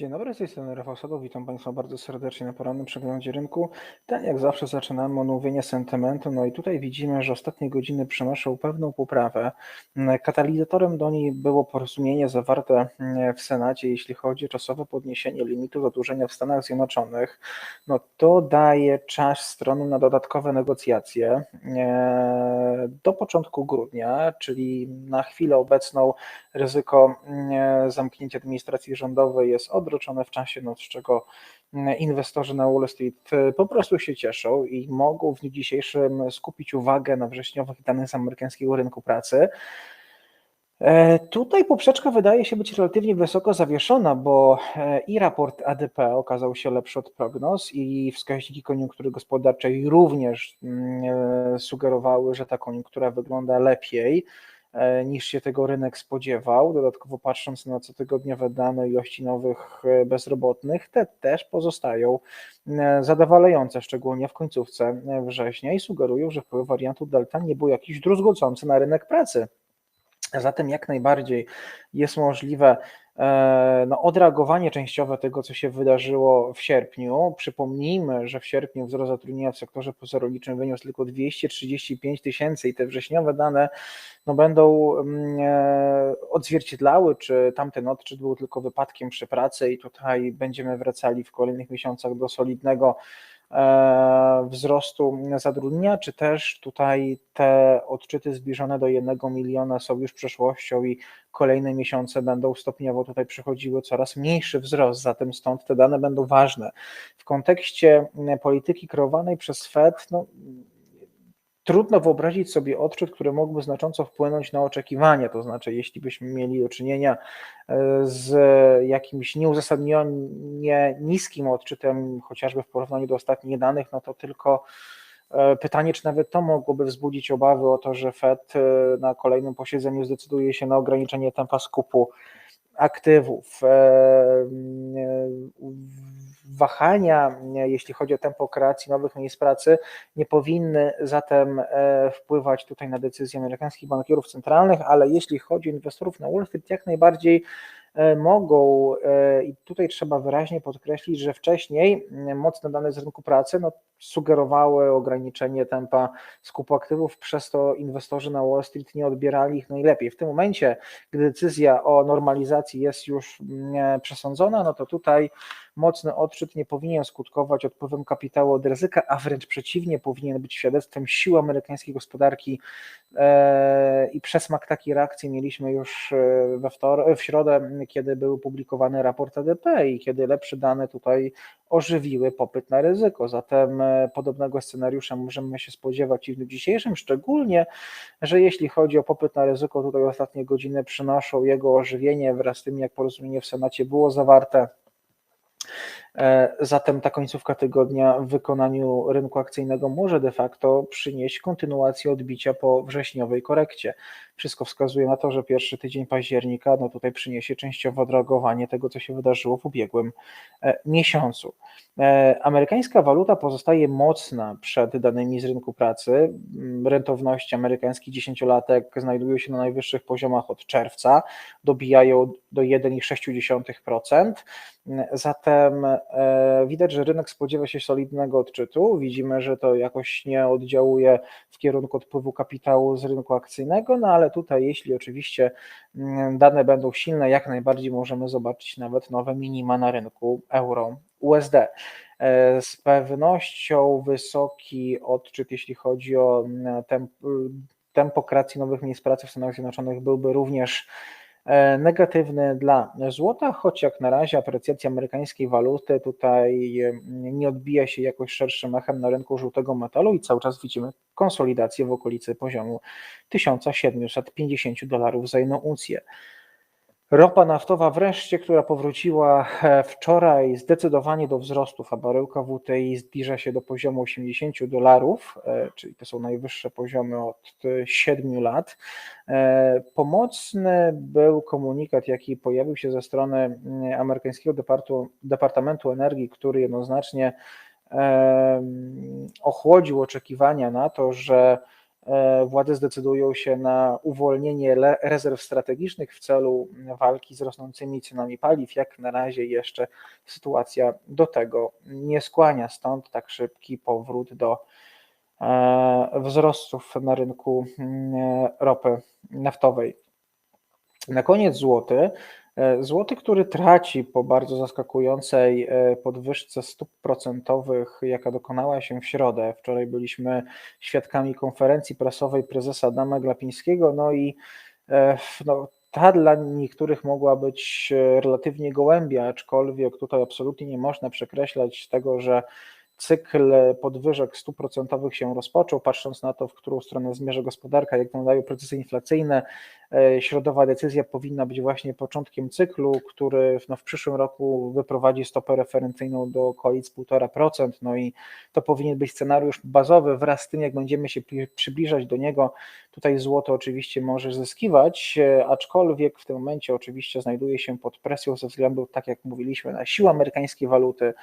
Dzień dobry, z tej strony Rafał Sadów. Witam Państwa bardzo serdecznie na porannym przeglądzie rynku. Ten jak zawsze zaczynamy od omówienia sentymentu. No i tutaj widzimy, że ostatnie godziny przynoszą pewną poprawę. Katalizatorem do niej było porozumienie zawarte w Senacie, jeśli chodzi o czasowe podniesienie limitu zadłużenia w Stanach Zjednoczonych. No to daje czas stronom na dodatkowe negocjacje e, do początku grudnia, czyli na chwilę obecną ryzyko e, zamknięcia administracji rządowej jest od odroczone w czasie, no z czego mm, inwestorzy na Wall Street e, po prostu się cieszą i mogą w dniu dzisiejszym skupić uwagę na wrześniowych danych z amerykańskiego rynku pracy. E, tutaj poprzeczka wydaje się być relatywnie wysoko zawieszona, bo e, i raport ADP okazał się lepszy od prognoz, i wskaźniki koniunktury gospodarczej również mm, sugerowały, że ta koniunktura wygląda lepiej. E, niż się tego rynek spodziewał. Dodatkowo patrząc na cotygodniowe dane ilości nowych e, bezrobotnych, te też pozostają e, zadowalające, szczególnie w końcówce września i sugerują, że wpływ wariantu Delta nie był jakiś druzgocący na rynek pracy. Zatem jak najbardziej jest możliwe no, odreagowanie częściowe tego, co się wydarzyło w sierpniu. Przypomnijmy, że w sierpniu wzrost zatrudnienia w sektorze pozarolicznym wyniósł tylko 235 tysięcy i te wrześniowe dane no, będą mm, e, odzwierciedlały, czy tamten odczyt był tylko wypadkiem przy pracy i tutaj będziemy wracali w kolejnych miesiącach do solidnego E, wzrostu zatrudnienia, czy też tutaj te odczyty zbliżone do 1 miliona są już przeszłością i kolejne miesiące będą stopniowo tutaj przychodziły coraz mniejszy wzrost, zatem stąd te dane będą ważne. W kontekście polityki kreowanej przez Fed, no, trudno wyobrazić sobie odczyt, który mógłby znacząco wpłynąć na oczekiwania. To znaczy, jeśli byśmy mieli do czynienia e, z jakimś nieuzasadnienie niskim odczytem, chociażby w porównaniu do ostatnich danych, no to tylko e, pytanie, czy nawet to mogłoby wzbudzić obawy o to, że Fed e, na kolejnym posiedzeniu zdecyduje się na ograniczenie tempa skupu aktywów wahania, jeśli chodzi o tempo kreacji nowych miejsc pracy, nie powinny zatem e, wpływać tutaj na decyzje amerykańskich bankierów centralnych, ale jeśli chodzi o inwestorów na Wall Street, jak najbardziej E, mogą, e, i tutaj trzeba wyraźnie podkreślić, że wcześniej mocne dane z rynku pracy no, sugerowały ograniczenie tempa skupu aktywów, przez to inwestorzy na Wall Street nie odbierali ich najlepiej. W tym momencie, gdy decyzja o normalizacji jest już przesądzona, no to tutaj mocny odczyt nie powinien skutkować odpływem kapitału od ryzyka, a wręcz przeciwnie, powinien być świadectwem siły amerykańskiej gospodarki e, i przesmak takiej reakcji mieliśmy już we wtor- w środę kiedy był publikowany raport ADP i kiedy lepsze dane tutaj ożywiły popyt na ryzyko. Zatem e, podobnego scenariusza możemy się spodziewać i w dniu dzisiejszym, szczególnie, że jeśli chodzi o popyt na ryzyko, tutaj ostatnie godziny przynoszą jego ożywienie wraz z tym, jak porozumienie w Senacie było zawarte zatem ta końcówka tygodnia w wykonaniu rynku akcyjnego może de facto przynieść kontynuację odbicia po wrześniowej korekcie. Wszystko wskazuje na to, że pierwszy tydzień października no tutaj przyniesie częściowo odreagowanie tego, co się wydarzyło w ubiegłym e, miesiącu. E, amerykańska waluta pozostaje mocna przed danymi z rynku pracy. Rentowności amerykańskich dziesięciolatek znajdują się na najwyższych poziomach od czerwca, dobijają do 1,6%. Zatem e, widać, że rynek spodziewa się solidnego odczytu. Widzimy, że to jakoś nie oddziałuje w kierunku odpływu kapitału z rynku akcyjnego, no ale tutaj, jeśli oczywiście mm, dane będą silne, jak najbardziej możemy zobaczyć nawet nowe minima na rynku euro USD. E, z pewnością wysoki odczyt, jeśli chodzi o mm, temp, tempo kreacji nowych miejsc pracy w Stanach Zjednoczonych, byłby również negatywny dla złota, choć jak na razie aprecjacja amerykańskiej waluty tutaj nie odbija się jakoś szerszym echem na rynku żółtego metalu i cały czas widzimy konsolidację w okolicy poziomu 1750 dolarów za jedną uncję. Ropa naftowa wreszcie, która powróciła e, wczoraj zdecydowanie do wzrostów, a baryłka WTI zbliża się do poziomu 80 dolarów, e, czyli to są najwyższe poziomy od 7 lat. E, pomocny był komunikat, jaki pojawił się ze strony mm, amerykańskiego Departamentu Energii, który jednoznacznie ochłodził oczekiwania na to, że władze zdecydują się na uwolnienie rezerw strategicznych w celu walki z rosnącymi cenami paliw. Jak na razie jeszcze sytuacja do tego nie skłania, stąd tak szybki powrót do e, wzrostów na rynku mm, ropy naftowej. Na koniec złoty. E, Złoty, który traci po bardzo zaskakującej e, podwyżce stóp procentowych, jaka dokonała się w środę. Wczoraj byliśmy świadkami konferencji prasowej prezesa Adama Glapińskiego, no i e, no, ta dla niektórych mogła być relatywnie gołębia, aczkolwiek tutaj absolutnie nie można przekreślać tego, że cykl podwyżek stóp procentowych się rozpoczął, patrząc na to, w którą stronę zmierza gospodarka, jak wyglądają procesy inflacyjne. e, Środowa decyzja powinna być właśnie początkiem cyklu, który no, w przyszłym roku wyprowadzi stopę referencyjną do okolic 1,5%. No i to powinien być scenariusz bazowy. Wraz z tym, jak będziemy się przybliżać do niego, tutaj złoto oczywiście może zyskiwać, e, aczkolwiek w tym momencie oczywiście znajduje się pod presją ze względu, tak jak mówiliśmy, na siłę amerykańskiej waluty.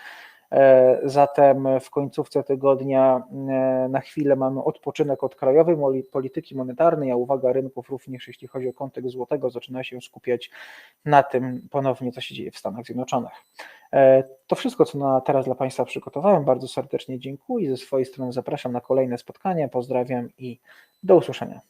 E, Zatem w końcówce tygodnia e, na chwilę mamy odpoczynek od krajowej polityki monetarnej, a uwaga rynków również jeśli chodzi o kontekst złotego zaczyna się skupiać na tym ponownie, co się dzieje w Stanach Zjednoczonych. E, To wszystko, co na teraz dla Państwa przygotowałem. Bardzo serdecznie dziękuję. Ze swojej strony zapraszam na kolejne spotkanie. Pozdrawiam i do usłyszenia.